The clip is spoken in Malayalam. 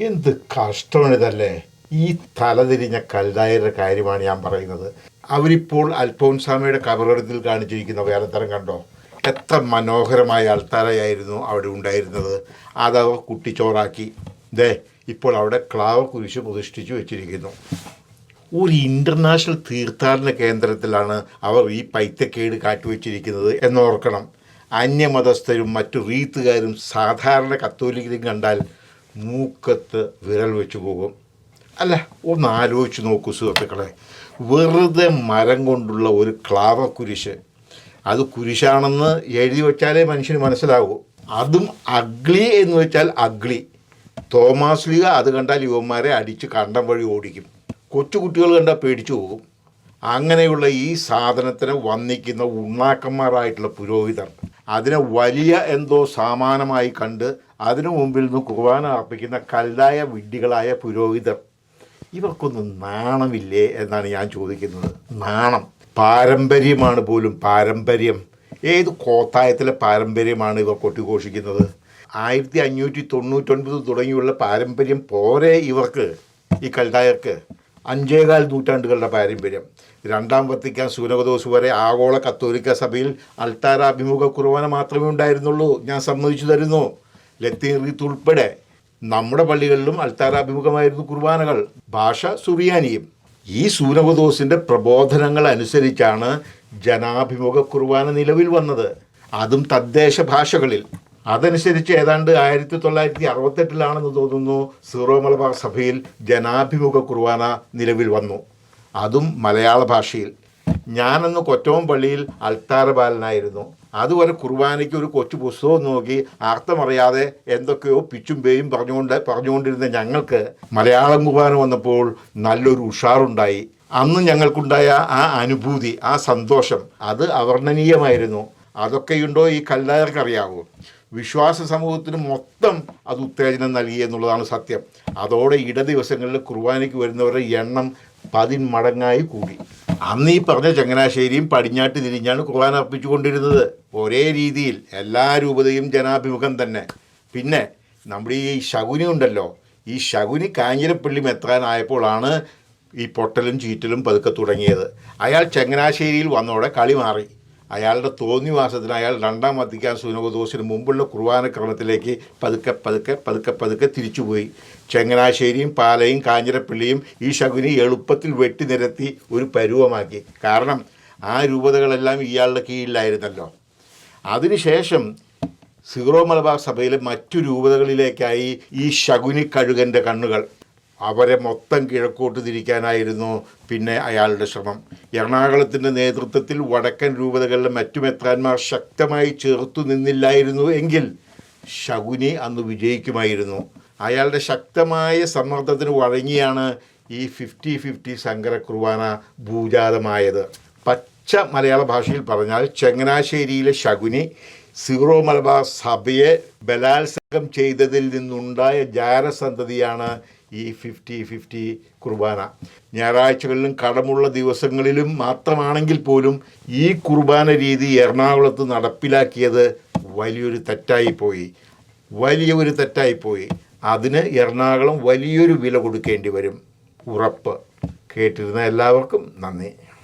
എന്ത് കഷ്ടമാണിതല്ലേ? ഈ തലതിരിഞ്ഞ കൽതായരുടെ കാര്യമാണ് ഞാൻ പറയുന്നത്. അവരിപ്പോൾ അൽഫോൻസാമയുടെ കബറിടത്തിൽ കാണിച്ചിരിക്കുന്ന വേലത്തരം കണ്ടോ? എത്ര മനോഹരമായ അൾത്താരയായിരുന്നു അവിടെ ഉണ്ടായിരുന്നത്. അതവ കുട്ടിച്ചോറാക്കി. ദേ ഇപ്പോൾ അവിടെ ക്ലാവ് കുരിശ് പ്രതിഷ്ഠിച്ചു വെച്ചിരിക്കുന്നു. ഒരു ഇന്റർനാഷണൽ തീർത്ഥാടന കേന്ദ്രത്തിലാണ് അവർ ഈ പൈത്തക്കേട് കാറ്റുവെച്ചിരിക്കുന്നത് എന്നോർക്കണം. അന്യമതസ്ഥരും മറ്റു റീത്തുകാരും സാധാരണ കത്തോലിക്കരും കണ്ടാൽ മൂക്കത്ത് വിരൽ വെച്ചു പോകും. അല്ല ഒന്ന് ആലോചിച്ച് നോക്കൂ സുഹൃത്തുക്കളെ. വെറുതെ മരം കൊണ്ടുള്ള ഒരു ക്ലാവ കുരിശ് അത് കുരിശാണെന്ന് എഴുതി വെച്ചാലേ മനുഷ്യന് മനസ്സിലാകൂ. അതും അഗ്ലി എന്ന് വെച്ചാൽ അഗ്ലി. തോമാസ് ലീഗ അത് കണ്ടാൽ യുവന്മാരെ അടിച്ച് കണ്ടം വഴി ഓടിക്കും. കൊച്ചുകുട്ടികൾ കണ്ടാൽ പേടിച്ചു പോകും. അങ്ങനെയുള്ള ഈ സാധനത്തിനെ വന്നിക്കുന്ന ഉണ്ണാക്കന്മാരായിട്ടുള്ള പുരോഹിതർ അതിനെ വലിയ എന്തോ സാമാനമായി കണ്ട് അതിനു മുമ്പിൽ നിന്ന് കുർബാന അർപ്പിക്കുന്ന കല്ലായ വിഡ്ഢികളായ പുരോഹിതർ ഇവർക്കൊന്നും നാണമില്ലേ എന്നാണ് ഞാൻ ചോദിക്കുന്നത്. നാണം. പാരമ്പര്യമാണ് പോലും പാരമ്പര്യം. ഏത് കോത്തായത്തിലെ പാരമ്പര്യമാണ് ഇവർ കൊട്ടിഘോഷിക്കുന്നത്? ആയിരത്തി അഞ്ഞൂറ്റി തൊണ്ണൂറ്റൊൻപത് തുടങ്ങിയുള്ള പാരമ്പര്യം പോരെ ഇവർക്ക് ഈ കൽഡായർക്ക് അഞ്ചേകാൽ നൂറ്റാണ്ടുകളുടെ പാരമ്പര്യം. രണ്ടാം വത്തിക്കാൻ സൂനകദോസ് വരെ ആഗോള കത്തോലിക്ക സഭയിൽ അൾത്താര അഭിമുഖ കുർബാന മാത്രമേ ഉണ്ടായിരുന്നുള്ളൂ. ഞാൻ സമ്മതിച്ചു തരുന്നു. ലത്തീൻ റീത്ത് ഉൾപ്പെടെ നമ്മുടെ പള്ളികളിലും അൾത്താരാഭിമുഖമായിരുന്നു കുർബാനകൾ. ഭാഷ സുറിയാനിയും. ഈ സൂനകദോസിന്റെ പ്രബോധനങ്ങൾ അനുസരിച്ചാണ് ജനാഭിമുഖ കുർബാന നിലവിൽ വന്നത്. അതും തദ്ദേശ ഭാഷകളിൽ. അതനുസരിച്ച് ഏതാണ്ട് ആയിരത്തി തൊള്ളായിരത്തി അറുപത്തെട്ടിലാണെന്ന് തോന്നുന്നു സീറോ മലബാർ സഭയിൽ ജനാഭിമുഖ കുർബാന നിലവിൽ വന്നു. അതും മലയാള ഭാഷയിൽ. ഞാനന്ന് കൊറ്റവും പള്ളിയിൽ അൾത്താര ബാലനായിരുന്നു അതുവരെ കുർബാനയ്ക്ക് ഒരു കൊച്ചു പുസ്തകം നോക്കി അർത്ഥമറിയാതെ എന്തൊക്കെയോ പിച്ചും പേയും പറഞ്ഞുകൊണ്ട് പറഞ്ഞുകൊണ്ടിരുന്ന ഞങ്ങൾക്ക് മലയാളം കുർബാന വന്നപ്പോൾ നല്ലൊരു ഉഷാറുണ്ടായി. അന്ന് ഞങ്ങൾക്കുണ്ടായ ആ അനുഭൂതി ആ സന്തോഷം അത് അവർണനീയമായിരുന്നു. അതൊക്കെയുണ്ടോ ഈ കല്ലായർക്കറിയാവൂ വിശ്വാസ സമൂഹത്തിന് മൊത്തം അത് ഉത്തേജനം നൽകി എന്നുള്ളതാണ് സത്യം. അതോടെ ഇട ദിവസങ്ങളിൽ കുർബാനയ്ക്ക് വരുന്നവരുടെ എണ്ണം പതിന്മടങ്ങായി കൂടി. അന്ന് ഈ പറഞ്ഞ ചങ്ങനാശ്ശേരിയും പടിഞ്ഞാട്ട് തിരിഞ്ഞാണ് കുർബാന അർപ്പിച്ചുകൊണ്ടിരുന്നത് ഒരേ രീതിയിൽ എല്ലാ രൂപതയും ജനാഭിമുഖം തന്നെ. പിന്നെ നമ്മുടെ ഈ ശകുനി ഉണ്ടല്ലോ. ഈ ശകുനി കാഞ്ഞിരപ്പള്ളി മെത്രാനായപ്പോഴാണ് ഈ പൊട്ടലും ചീറ്റലും പതുക്കെ തുടങ്ങിയത്. അയാൾ ചങ്ങനാശ്ശേരിയിൽ വന്നോടെ കളി മാറി. അയാളുടെ തോന്നിവാസത്തിന് അയാൾ രണ്ടാം വത്തിക്കാൻ സുനകദോസിന് മുമ്പുള്ള കുർബാന ക്രമത്തിലേക്ക് പതുക്കെ പതുക്കെ പതുക്കെ പതുക്കെ തിരിച്ചുപോയി. ചങ്ങനാശ്ശേരിയും പാലയും കാഞ്ഞിരപ്പള്ളിയും ഈ ശകുനി എളുപ്പത്തിൽ വെട്ടി നിരത്തി ഒരു പരുവമാക്കി. കാരണം ആ രൂപതകളെല്ലാം ഇയാളുടെ കീഴിലായിരുന്നല്ലോ. അതിനുശേഷം സീറോ മലബാർ സഭയിലെ മറ്റു രൂപതകളിലേക്കായി ഈ ശകുനി കഴുകന്റെ കണ്ണുകൾ. അവരെ മൊത്തം കിഴക്കോട്ട് തിരിക്കാനായിരുന്നു പിന്നെ അയാളുടെ ശ്രമം. എറണാകുളത്തിന്റെ നേതൃത്വത്തിൽ വടക്കൻ രൂപതകളിലെ മറ്റു മെത്രാന്മാർ ശക്തമായി ചേർത്തു നിന്നില്ലായിരുന്നു എങ്കിൽ ശകുനി അന്ന് വിജയിക്കുമായിരുന്നു. അയാളുടെ ശക്തമായ സമ്മർദ്ദത്തിന് വഴങ്ങിയാണ് ഈ ഫിഫ്റ്റി ഫിഫ്റ്റി സങ്കര കുർബാന ഭൂജാതമായത്. പച്ച മലയാള ഭാഷയിൽ പറഞ്ഞാൽ ചങ്ങനാശ്ശേരിയിലെ ശകുനി സീറോ മലബാർ സഭയെ ബലാത്സംഗം ചെയ്തതിൽ നിന്നുണ്ടായ ജാരസന്തതിയാണ് ഈ ഫിഫ്റ്റി ഫിഫ്റ്റി കുർബാന. ഞായറാഴ്ചകളിലും കടമുള്ള ദിവസങ്ങളിലും മാത്രമാണെങ്കിൽ പോലും ഈ കുർബാന രീതി എറണാകുളത്ത് നടപ്പിലാക്കിയത് വലിയൊരു തെറ്റായിപ്പോയി. വലിയൊരു തെറ്റായിപ്പോയി. അതിന് എറണാകുളം വലിയൊരു വില കൊടുക്കേണ്ടി വരും. ഉറപ്പ്. കേട്ടിരുന്ന എല്ലാവർക്കും നന്ദി.